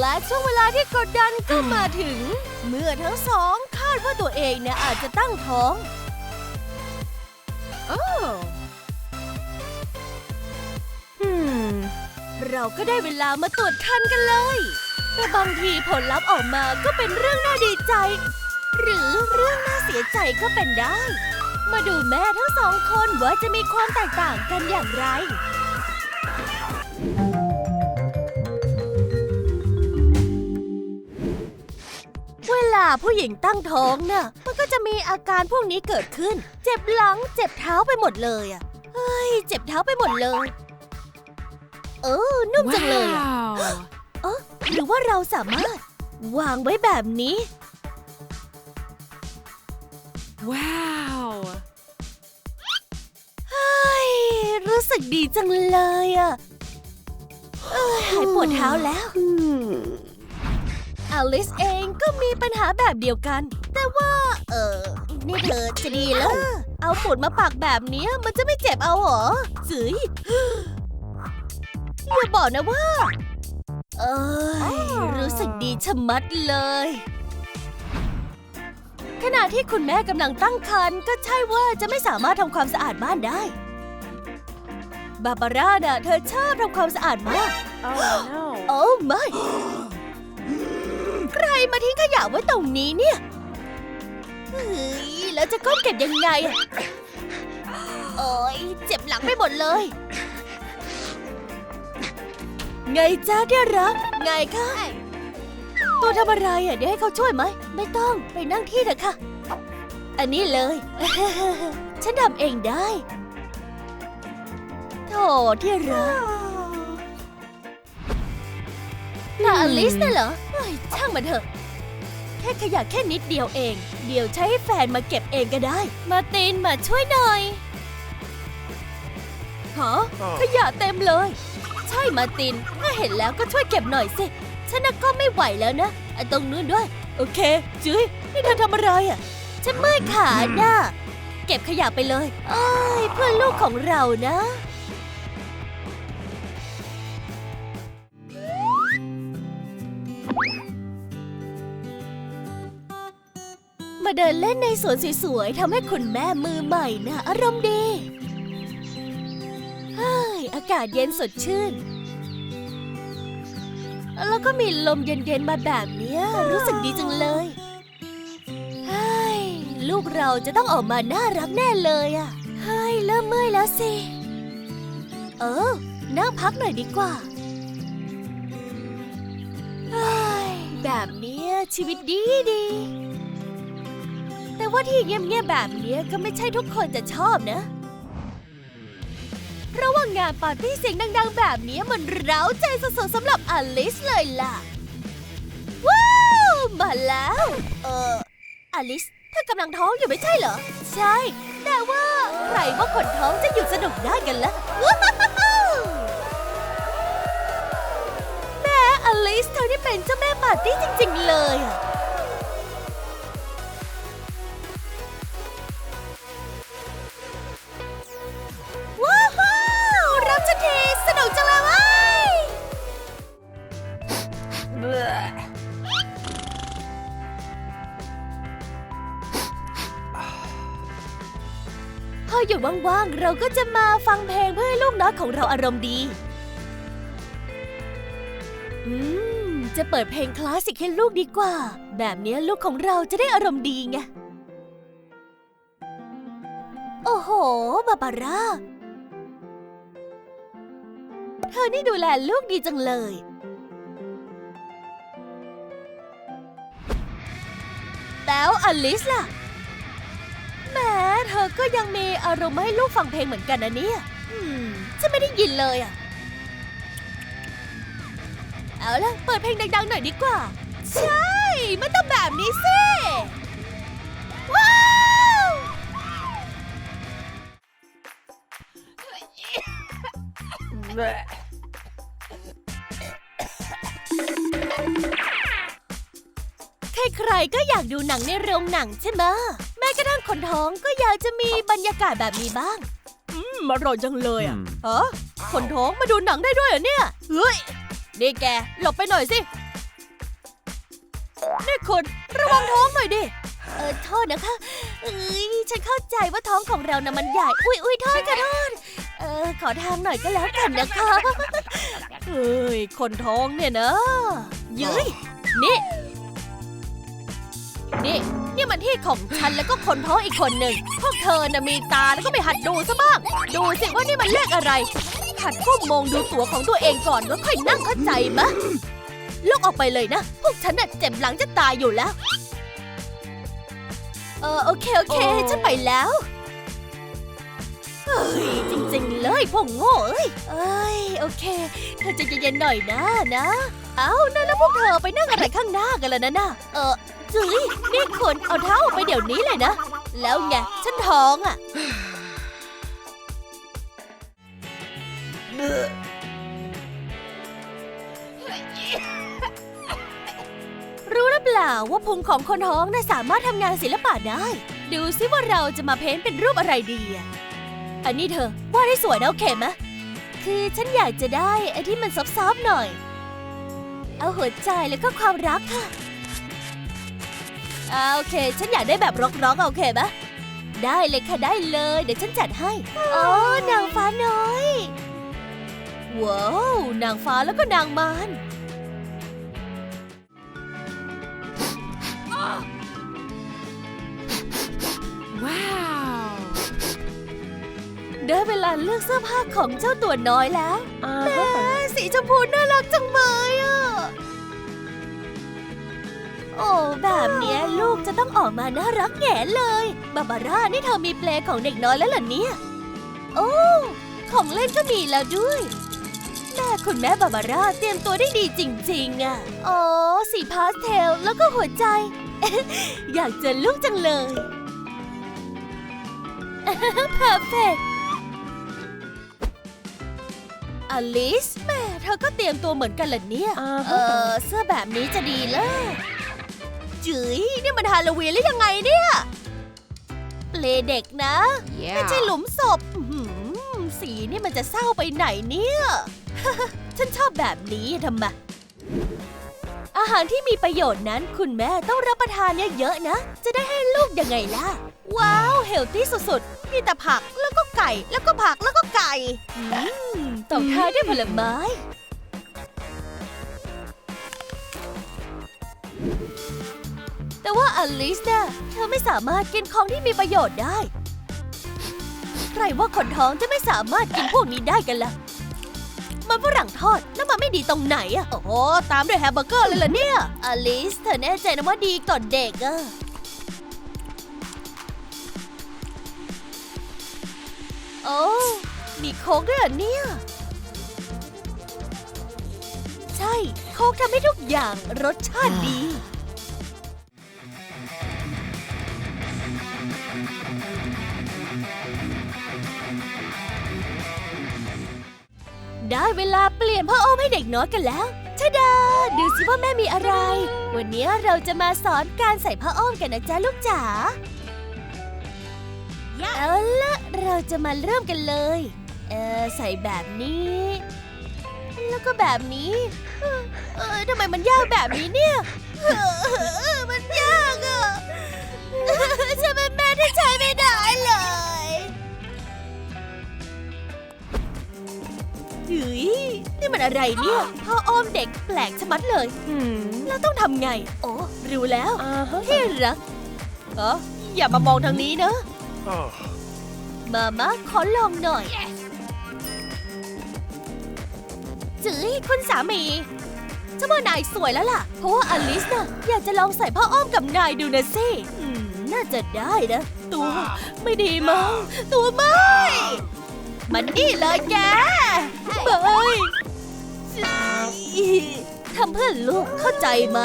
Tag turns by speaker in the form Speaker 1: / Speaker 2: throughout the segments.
Speaker 1: และช่วงเวลาที่กดดันก็มาถึง เมื่อทั้งสองคาดว่าตัวเองเนี่ยอาจจะตั้งท้อง
Speaker 2: โอ้
Speaker 1: อืมเราก็ได้เวลามาตรวจคันกันเลย แต่บางทีผลลัพธ์ออกมาก็เป็นเรื่องน่าดีใจ หรือเรื่องน่าเสียใจก็เป็นได้ มาดูแม่ทั้งสองคนว่าจะมีความแตกต่างกันอย่างไร ลาผู้หญิงตั้งท้องน่ะ มันก็จะมีอาการพวกนี้เกิดขึ้น เจ็บหลัง เจ็บเท้าไปหมดเลยอะ เฮ้ย เจ็บเท้าไปหมดเลย เออ นุ่มจังเลยอะ
Speaker 2: ว้าว
Speaker 1: เออหรือว่าเราสามารถ วางไว้แบบนี้
Speaker 2: ว้าว
Speaker 1: เฮ้ยรู้สึกดีจังเลยอะเอ้ยหายปวดเท้าแล้วอ ลิสเองก็มีปัญหาแบบเดียวกัน แต่ว่า เออนี่เธอจะดีแล้ว เอาฝุ่นมาปักแบบเนี้ยมันจะไม่เจ็บเอาเหรอสืยอย่าบอกนะว่า เอ้ยรู้สึกดีชะมัดเลย ขณะที่คุณแม่กำลังตั้งครรภ์ก็ใช่ว่าจะไม่สามารถทำความสะอาดบ้านได้ บาบาร่าน่ะเธอชอบทำความสะอาดมาก
Speaker 2: oh no
Speaker 1: โอ้ไม่ ใครมาทิ้งขยะไว้ตรงนี้เนี่ยเฮ้ยแล้วจะก้มเก็บยังไงอะโอ้ยเจ็บหลังไปหมดเลย ไงจ้าเดียรักไงคะตัวทำอะไรอะเดี๋ยวให้เขาช่วยไหม ไม่ต้องไปนั่งที่เถอะค่ะ อันนี้เลย ฉันทำเองได้โถที่รักน่าอลิสน่ะเหรอเฮ้ยช่างมันเถอะ แค่ขยะแค่นิดเดียวเอง เดี๋ยวใช้ให้แฟนมาเก็บเองก็ได้ มาร์ตินมาช่วยหน่อยฮะขยะเต็มเลย ใช่มาร์ตินถ้าเห็นแล้วก็ช่วยเก็บหน่อยสิ ฉันน่ะก็ไม่ไหวแล้วนะไอ้ตรงนู้นด้วย โอเค จุ้ยนี่เธอทำอะไรอะ ฉันเมื่อยขาน่ะ เก็บขยะไปเลยเอ้ยเพื่อนลูกของเรานะ มาเดินเล่นในสวนสวยๆทำให้คุณแม่มือใหม่นะอารมณ์ดีเฮ้ยอากาศเย็นสดชื่น แล้วก็มีลมเย็นๆมาแบบเนี้ยรู้สึกดีจังเลยเฮ้ยลูกเราจะต้องออกมาน่ารักแน่เลยอะเฮ้ยเริ่มเมื่อยแล้วสิ เออนั่งพักหน่อยดีกว่าเฮ้ยแบบเนี้ยชีวิตดีดี ว่าที่เงียบๆแบบนี้ก็ไม่ใช่ทุกคนจะชอบนะ เพราะว่างานปาร์ตี้เสียงดังๆ แบบนี้มันเร้าใจสุดๆสำหรับอลิสเลยล่ะ ว้าว มาแล้ว เอออลิสเธอกำลังท้องอยู่ไม่ใช่เหรอ ใช่ แต่ว่าใครว่าคนท้องจะหยุดสนุกได้กันล่ะแม่อลิสเธอนี่เป็นเจ้าแม่ปาร์ตี้จริง ๆ เลยอะ ออยู่ว่างๆ เราก็จะมาฟังเพลงเพื่อให้ลูกน้อยของเราอารมณ์ดี อืม จะเปิดเพลงคลาสสิกให้ลูกดีกว่า แบบนี้ลูกของเราจะได้อารมณ์ดีไง โอ้โห บาบาร่า เธอนี่ดูแลลูกดีจังเลยแล้วอลิสล่ะ แหม้เธอก็ยังมีอารมณ์ให้ลูกฟังเพลงเหมือนกันนะเนี่ยอืมฉันไม่ได้ยินเลยอะเอาล่ะ เปิดเพลงดังๆหน่อยดีกว่า ใช่ มันต้องแบบนี้สิ ว้าว ใครๆก็อยากดูหนังในโรงหนังใช่ไหม แม้กระทั่งคนท้องก็อยากจะมีบรรยากาศแบบนี้บ้าง อืมอร่อยจังเลยอะ
Speaker 3: อืม
Speaker 1: เออคนท้องมาดูหนังได้ด้วยเหรอเนี่ย เฮ้ย นี่แก หลบไปหน่อยสิ นี่คุณระวังท้องหน่อยดิ เออโทษนะคะ เอ้ยฉันเข้าใจว่าท้องของเรานะมันใหญ่ อุ้ยอุ้ยโทษค่ะโทษเออขอทางหน่อยก็แล้วกันนะคะเฮ้ยคนท้องเนี่ยนะยืยนี่ นี่ นี่มันที่ของฉันแล้วก็คนท้องอีกคนหนึ่ง พวกเธอน่ะมีตาแล้วก็ไปหัดดูซะบ้าง ดูสิว่านี่มันเลขอะไร หัดก้มมองดูตั๋วของตัวเองก่อนแล้วค่อยนั่งเข้าใจมะลุกออกไปเลยนะ พวกฉันน่ะเจ็บหลังจะตายอยู่แล้ว เออโอเคโอเค
Speaker 2: โอ้
Speaker 1: ฉันไปแล้วเฮ้ยจริงๆเลยพวกโง่เอ้ยเอ้ยโอเค เธอใจะเย็นๆหน่อยนะนะ เอ้านั่นแล้วพวกเธอไปนั่งอะไรข้างหน้ากันแล้วนะน่ะเออ จุ๋ยนี่คนเอาเท้าออกไปเดี๋ยวนี้เลยนะ แล้วไงฉันท้องอะรู้หรือเปล่าว่าพุงของคนท้องน่ะสามารถทำงานศิลปะได้ ดูซิว่าเราจะมาเพ้นเป็นรูปอะไรดีอะอันนี้เธอวาดให้สวยนะโอเคไหมคือฉันอยากจะได้ไอ้ที่มันซอฟๆหน่อย เอาหัวใจแล้วก็ความรักค่ะ อ่าโอเค ฉันอยากได้แบบร็อกๆอะโอเคไหมได้เลยค่ะได้เลย เดี๋ยวฉันจัดให้อ๋อนางฟ้าน้อยว้าวนางฟ้าแล้วก็นางมาร
Speaker 2: Wow.
Speaker 1: ได้เวลาเลือกเสื้อผ้าของเจ้าตัวน้อยแล้ว
Speaker 2: Uh
Speaker 1: แม่
Speaker 2: huh.
Speaker 1: สีชมพูน่ารักจังเลยอะ โอ้แบบเนี้ยลูกจะต้องออกมาน่ารักแง่เลยบาบาร่านี่เธอมีเปลของเด็กน้อยแล้วเหรอเนี่ย โอ้ของเล่นก็มีแล้วด้วย แม่คุณแม่บาบาร่าเตรียมตัวได้ดีจริงๆอะอ๋อสีพาสเทลแล้วก็หัวใจ อยากเจอลูกจังเลยเพอร์เฟกอลิสแม่เธอก็เตรียมตัวเหมือนกันเหรอเนี่ย
Speaker 2: อ่าฮะ
Speaker 1: เออเสื้อแบบนี้จะดีเลย จื๋ยนี่มันฮาโลวีนหรือยังไงเนี่ยเปลเด็กนะไม่ใช่
Speaker 2: Yeah.
Speaker 1: หลุมศพอื้อหือสีนี่มันจะเศร้าไปไหนเนี่ย ฉันชอบแบบนี้ทำไมอาหารที่มีประโยชน์นั้นคุณแม่ต้องรับประทานเยอะๆนะ จะได้ให้ลูกยังไงล่ะ ว้าวเฮลตี้สุดๆ มีแต่ผักแล้วก็ไก่ แล้วก็ผักแล้วก็ไก่อืมตบท้ายด้วยผลไม้ แต่ว่าอลิสเนี่ยเธอไม่สามารถกินของที่มีประโยชน์ได้ ใครว่าคนท้องจะไม่สามารถกินพวกนี้ได้กันล่ะ มันฝรั่งทอดแล้วมันไม่ดีตรงไหนอะโอ้โหตามด้วยแฮมเบอร์เกอร์เลยล่ะเนี่ย อลิส เธอแน่ใจนะว่าดีก่อนเด็กอะโอ้มีโค้กด้วยเหรอเนี่ย ใช่ โค้กทำให้ทุกอย่างรสชาติดี ได้เวลาเปลี่ยนผ้าอ้อมให้เด็กน้อยกันแล้วชะดา ดูสิว่าแม่มีอะไร วันนี้เราจะมาสอนการใส่ผ้าอ้อมกันนะจ๊ะลูกจ๋า เอาละเราจะมาเริ่มกันเลย เออใส่แบบนี้ แล้วก็แบบนี้ เออเออทำไมมันยากแบบนี้เนี่ยเออมันยากอะฉันเป็นแม่ที่ใช้ไม่ได้เลย เฮ้ยนี่มันอะไรเนี่ยพ่ออ้อมเด็กแปลกชะมัดเลย
Speaker 2: Hmm.
Speaker 1: แล้วต้องทำไง โอ้รู้แล้ว
Speaker 2: Uh huh.
Speaker 1: ที่รักเอออย่ามามองทางนี้นะ
Speaker 3: Oh.
Speaker 1: มามาขอลองหน่อย จื้อคุณสามีฉันว่านายสวยแล้วล่ะ เพราะว่าอลิสน่ะอยากจะลองใส่ผ้าอ้อมกับนายดูนะสิอืมน่าจะได้นะ ตัวไม่ดีมั้งตัวไม่ มันนี่เลยแกเบยทำเพื่อลูกเข้าใจไหม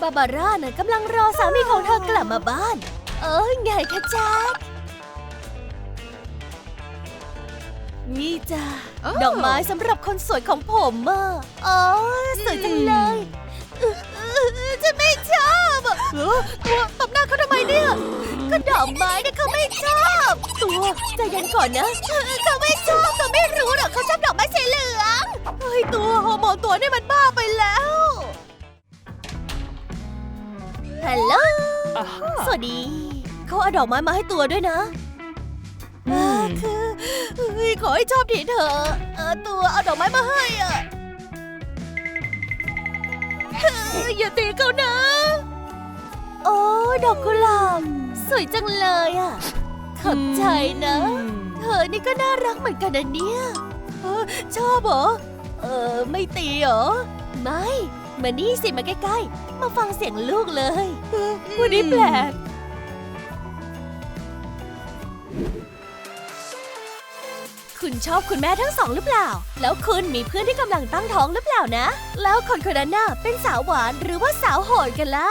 Speaker 1: บาบาร่าน่ะกำลังรอสามีของเธอกลับมาบ้าน เอ้ยไงคะแจ๊คนี่จ้า
Speaker 2: โอ้
Speaker 1: ดอกไม้สำหรับคนสวยของผมอะอ๋อสวยจังเลย อบอะเออตัวตบหน้าเขาทำไมเนี่ยก็ดอกไม้เนี่ยเขาไม่ชอบ ตัวใจเย็นก่อนนะเออเขาไม่ชอบเขาไม่รู้หรอกเขาชอบดอกไม้สีเหลืองเฮ้ยตัวฮอร์โมนตัวนี่มันบ้าไปแล้วฮัลโหลสวัสดีเขาเอาดอกไม้มาให้ตัวด้วยนะคือขอให้ชอบทีเถอะเออตัวเอาดอกไม้มาให้อะเฮ้ยอย่าตีเขานะ ดอกกุหลาบสวยจังเลยอะขอบใจนะ เธอนี่ก็น่ารักเหมือนกันนะเนี่ยเออชอบเหรอ เออ ไม่ตีเหรอ ไม่ มานี่สิมาใกล้ๆ มาฟังเสียงลูกเลยวันนี้แปลก คุณชอบคุณแม่ทั้งสองหรือเปล่า แล้วคุณมีเพื่อนที่กำลังตั้งท้องหรือเปล่านะ แล้วคนคนนั้นน่ะเป็นสาวหวานหรือว่าสาวโหดกันล่ะ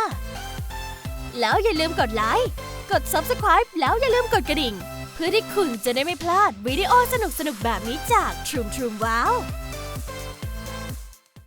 Speaker 1: แล้วอย่าลืมกดไลค์ กด Subscribe แล้วอย่าลืมกดกระดิ่ง เพื่อที่คุณจะได้ไม่พลาดวิดีโอสนุกๆ แบบนี้จาก Troom Troom Wow